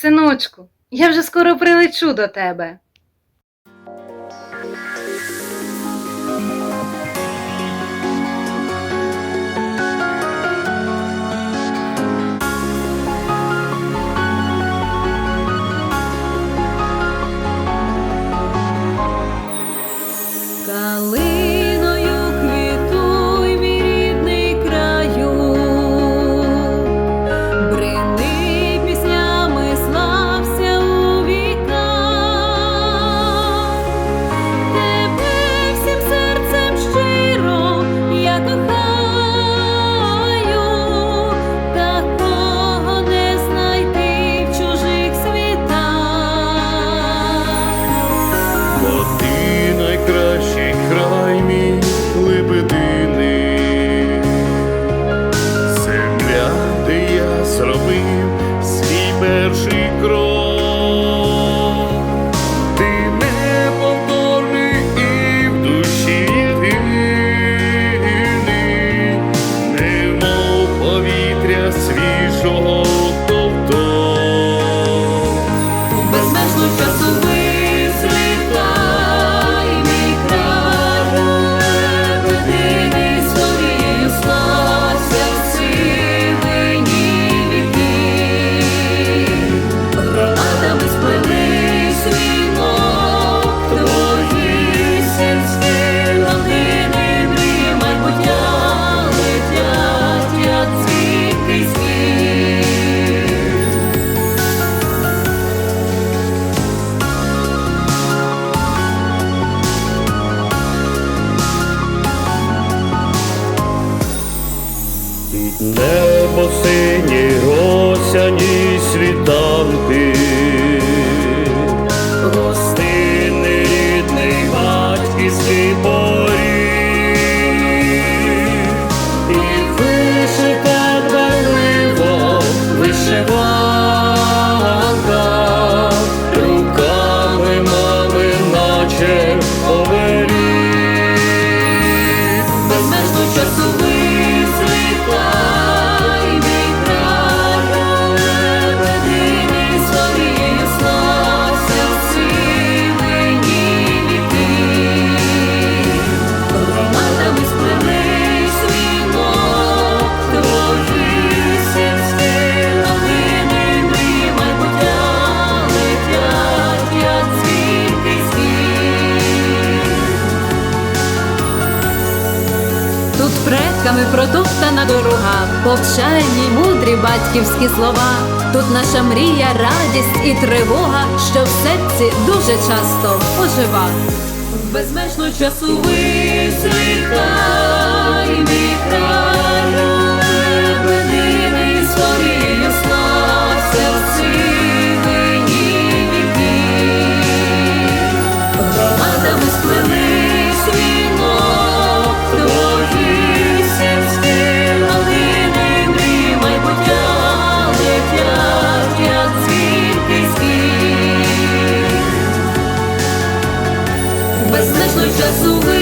Синочку, я вже скоро прилечу до тебе. весняні світанки, гостини рідний батьківський бог. стежками протоптана дорога, повчальні мудрі батьківські слова. Тут наша мрія, радість і тривога, що в серці дуже часто ожива. Безмежно часу висвітай мій край Just away.